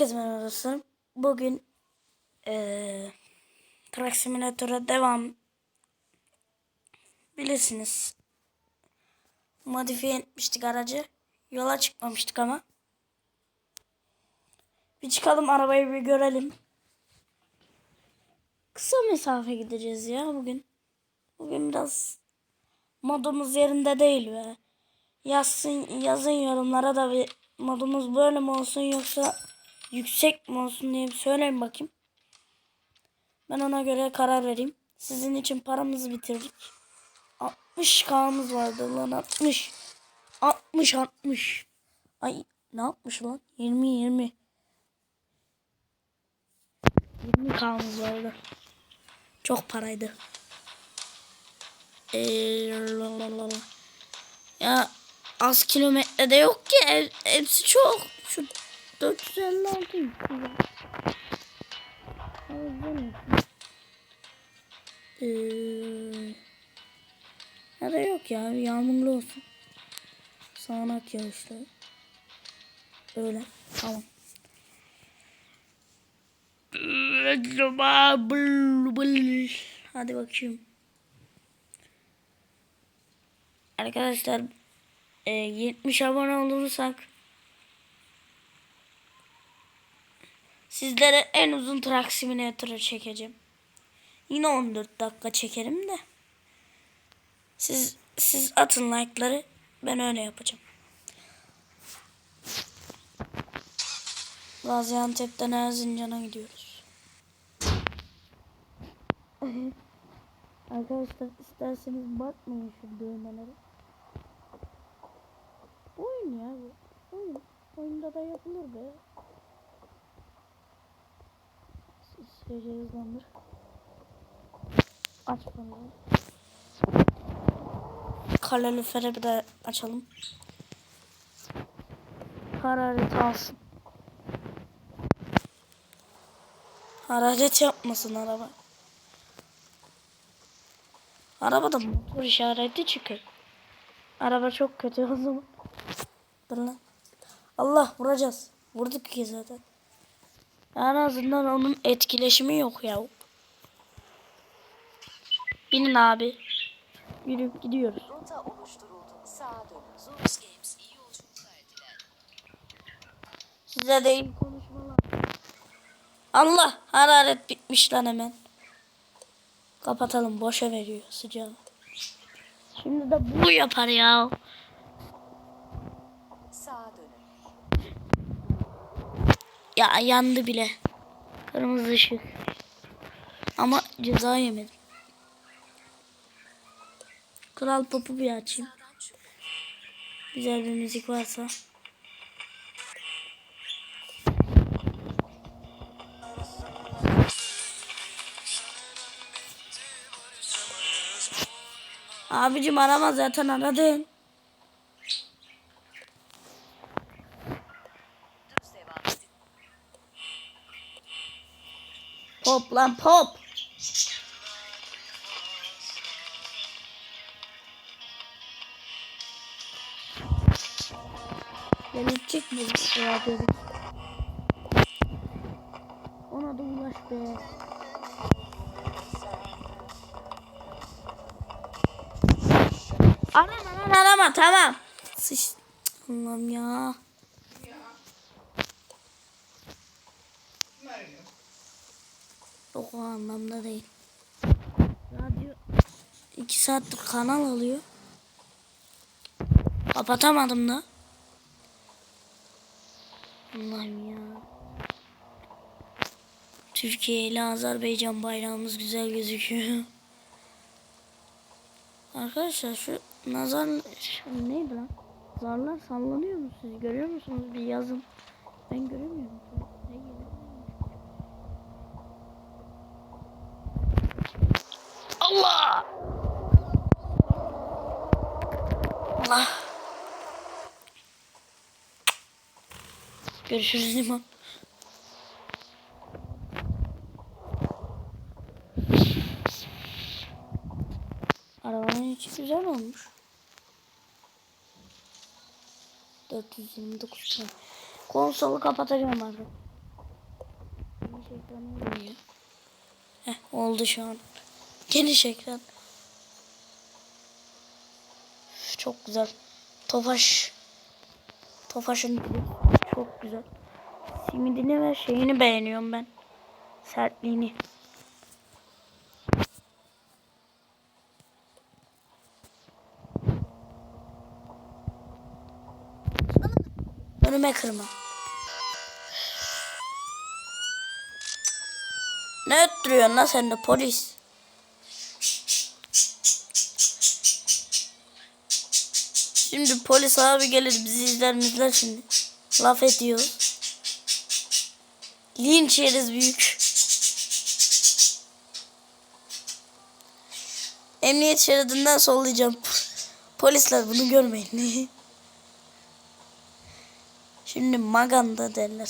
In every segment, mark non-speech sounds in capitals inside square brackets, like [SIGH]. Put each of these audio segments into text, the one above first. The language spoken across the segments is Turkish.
Herkese merhaba dostlarım. Bugün eee Truck Simulator'a devam. Bilirsiniz. Modifiye etmiştik aracı. Yola çıkmamıştık ama. Bir çıkalım arabayı bir görelim. Kısa mesafe gideceğiz ya bugün. Bugün biraz modumuz yerinde değil be. Yazsın, yazın yorumlara da bir modumuz böyle mi olsun yoksa yüksek mi olsun diye söyleyin bakayım. Ben ona göre karar vereyim. Sizin için paramızı bitirdik. 60 kağımız vardı lan 60. 60 60. Ay ne yapmış lan? 20 20. 20 kağımız vardı. Çok paraydı. Lalalala. ya az kilometrede yok ki. He- Hepsi çok. Şu 456 yük. Eee ya da yok ya. Yağmurlu olsun. Sağanak yağışlı. Öyle. Tamam. Hadi bakayım. Arkadaşlar e, 70 abone olursak sizlere en uzun Truck Simulator'ı çekeceğim. Yine 14 dakika çekerim de. Siz siz atın like'ları ben öyle yapacağım. Gaziantep'ten Erzincan'a gidiyoruz. Arkadaşlar isterseniz bakmayın şu düğmelere. Oyun ya bu. Oyun. Oyunda da yapılır be. Şöyle hızlandır. Aç bakalım. Kaloriferi bir de açalım. Hararet alsın. Hararet yapmasın araba. Arabada motor işareti çıkıyor. Araba çok kötü o zaman. Dur lan. Allah vuracağız. Vurduk ki zaten. En azından onun etkileşimi yok ya. Binin abi. Yürüyüp gidiyoruz. Rota oluşturuldu. Sağa dönün. Zorus Games iyi yolculuklar diler. Size de iyi konuşmalar. Allah hararet bitmiş lan hemen. Kapatalım boşa veriyor sıcağı. Şimdi de bu yapar ya. Sağa dönün. Ya yandı bile. Kırmızı ışık. Ama ceza yemedim. Kral popu bir açayım. Güzel bir müzik varsa. Abicim arama zaten aradın. Düz devam edin. Pop lan pop. Mi bu radyoda? Ona da ulaş be. Arama lan arama tamam. Sıç. Allah'ım ya. O anlamda değil. Radyo iki saattir kanal alıyor. Kapatamadım da. Allah'ım ya. Türkiye ile Azerbaycan bayrağımız güzel gözüküyor. Arkadaşlar şu nazar şu neydi lan? Zarlar sallanıyor mu siz görüyor musunuz? Bir yazın. Ben göremiyorum. Ne geliyor? Allah! Allah! Görüşürüz Liman. Arabanın içi güzel olmuş. 429 tane. Konsolu kapatacağım artık. Heh, oldu şu an. Geniş ekran. Çok güzel. Tofaş. Tofaş'ın çok güzel. Simidini ve şeyini beğeniyorum ben. Sertliğini. Önüme kırma. Ne öttürüyorsun lan sen de polis? Şimdi polis abi gelir bizi izler mizler şimdi. Laf ediyor. Linç yeriz büyük. Emniyet şeridinden sollayacağım. Polisler bunu görmeyin. [LAUGHS] Şimdi maganda derler.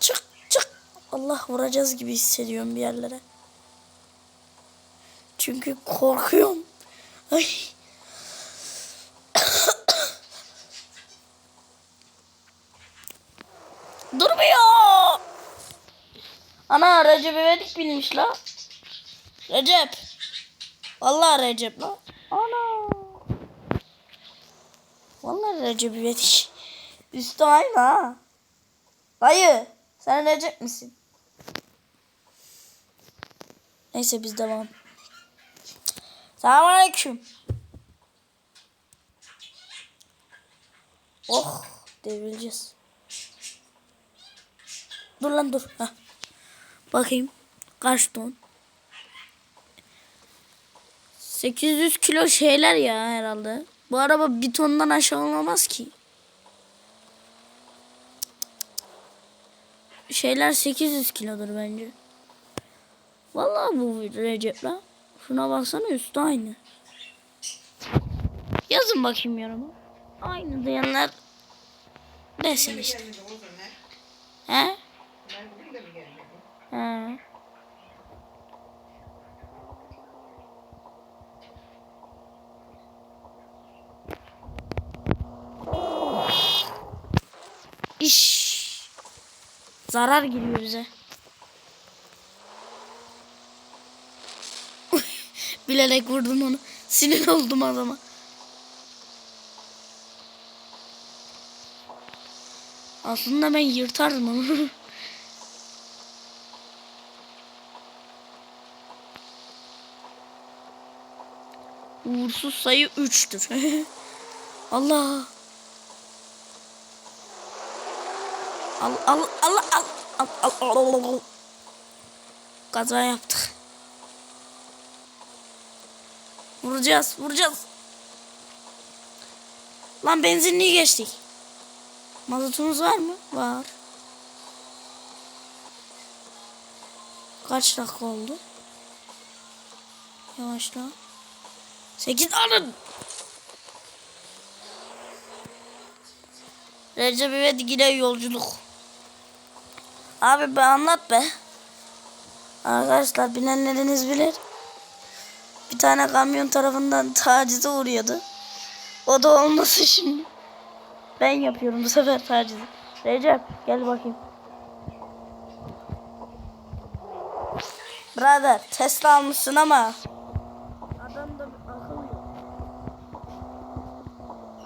Çık çık. Allah vuracağız gibi hissediyorum bir yerlere. Çünkü korkuyorum. Ay. Durmuyor. Ana Recep İvedik binmiş la. Recep. Vallahi Recep la. Ana. Vallahi Recep İvedik. Üstü aynı ha. Dayı. Sen Recep misin? Neyse biz devam. Selamünaleyküm. Oh devrileceğiz. Dur lan dur. Heh. Bakayım. Kaç ton? 800 kilo şeyler ya herhalde. Bu araba bir tondan aşağı olamaz ki. Şeyler 800 kilodur bence. Vallahi bu Recep lan. Şuna baksana üstü aynı. Yazın bakayım yoruma. Aynı diyenler desin işte. He? He. İş. Zarar giriyor bize. Bilerek vurdum onu. Sinir oldum adama. Aslında ben yırtardım onu. [LAUGHS] Uğursuz sayı 3'tür. [LAUGHS] Allah. Al al al al al al al al. Kaza yaptık. Vuracağız, vuracağız. Lan benzinliği geçtik. Mazotumuz var mı? Var. Kaç dakika oldu? Yavaşla. 8 alın. Recep İvedik ile yolculuk. Abi be anlat be. Arkadaşlar bilenleriniz bilir. Bir tane kamyon tarafından tacize uğruyordu. O da olmasın şimdi. Ben yapıyorum bu sefer tacizi. Recep gel bakayım. Brother Tesla almışsın ama. Adamda akıl yok.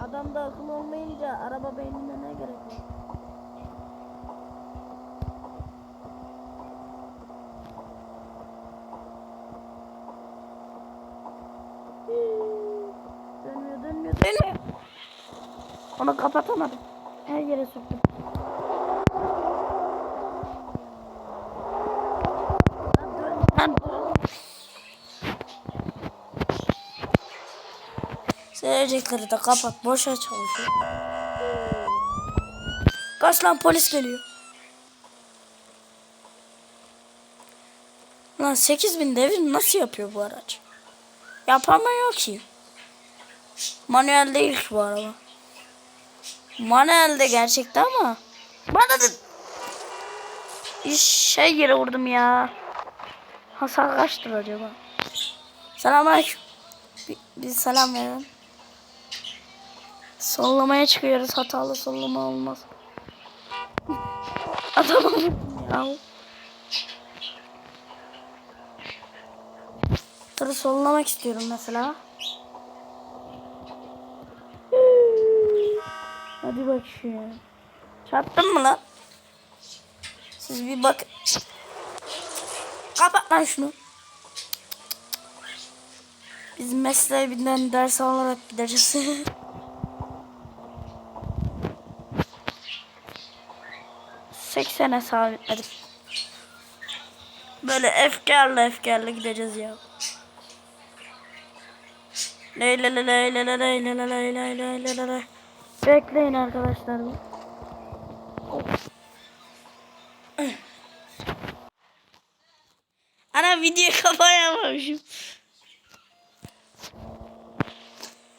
Adamda akıl olmayınca araba beynine ne gerek var? Dönüyor dönüyor dönüyor. Onu kapatamadım. Dur. Seyircileri de kapat. Boşa çalışıyor. Kaç lan polis geliyor. Lan 8000 devir nasıl yapıyor bu araç? Yapamıyor ki. Manuel değil ki bu araba. Manuel de gerçekten ama. Bana da şey yere vurdum ya. Hasar kaçtır acaba? Selamünaleyküm. Bir, bir selam verelim. Sollamaya çıkıyoruz. Hatalı sollama olmaz. [LAUGHS] Adamı vurdum ya. Tırı sollamak istiyorum mesela. Hadi bak şu. Çarptın mı lan? Siz bir bak. Kapat lan şunu. Biz mesleğe binden ders alarak gideceğiz. [LAUGHS] Seksene sabitledim. Böyle efkarla efkarla gideceğiz ya. Ley ley ley ley ley ley ley ley ley ley ley ley. Bekleyin arkadaşlar. Ana video [LAUGHS] kapayamamışım.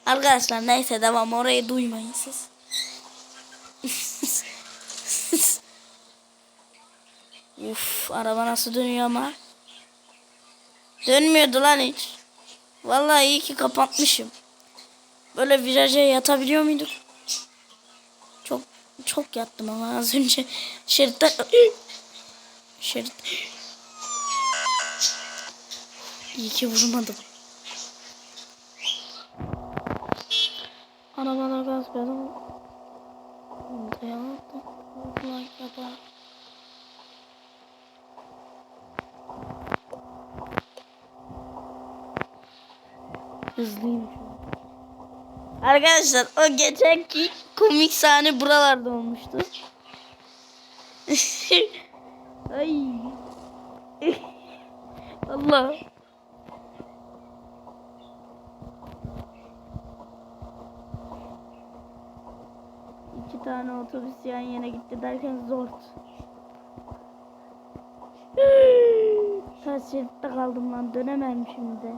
Arkadaşlar neyse devam orayı duymayın siz. [LAUGHS] Uf araba nasıl dönüyor ama. Dönmüyordu lan hiç. Vallahi iyi ki kapatmışım. Böyle viraja yatabiliyor muyduk? Çok yattım ama az önce şeritten şerit İyi ki vurmadım. Arabada gaz. Dayanıklı. Kulak yapar. Hızlıyım. Arkadaşlar o geçenki komik sahne buralarda olmuştu. [LAUGHS] Ay. [LAUGHS] Allah. İki tane otobüs yan yana gitti derken zor. [LAUGHS] Ters şeritte kaldım lan dönemem şimdi.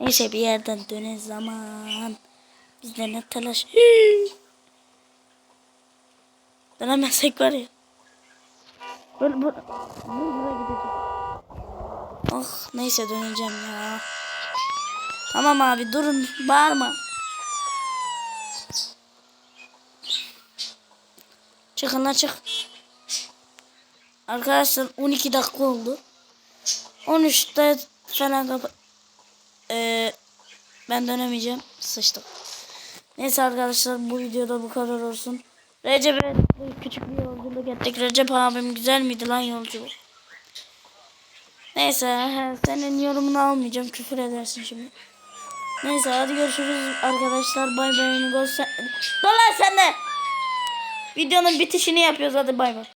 Neyse bir yerden döne zaman. Bizde ne telaş. Dönemezsek var ya. Böyle böyle. Buraya gideceğim. Oh neyse döneceğim ya. Tamam abi durun bağırma. Çıkın lan çık. Arkadaşlar 12 dakika oldu. 13'te falan kapa... Ee, ben dönemeyeceğim. Sıçtım. Neyse arkadaşlar bu videoda bu kadar olsun. Recep'e küçük bir yolculuk ettik. Recep abim güzel miydi lan yolculuk? Neyse senin yorumunu almayacağım. Küfür edersin şimdi. Neyse hadi görüşürüz arkadaşlar. Bay bay. Gol sen de. Videonun bitişini yapıyoruz hadi bay bay.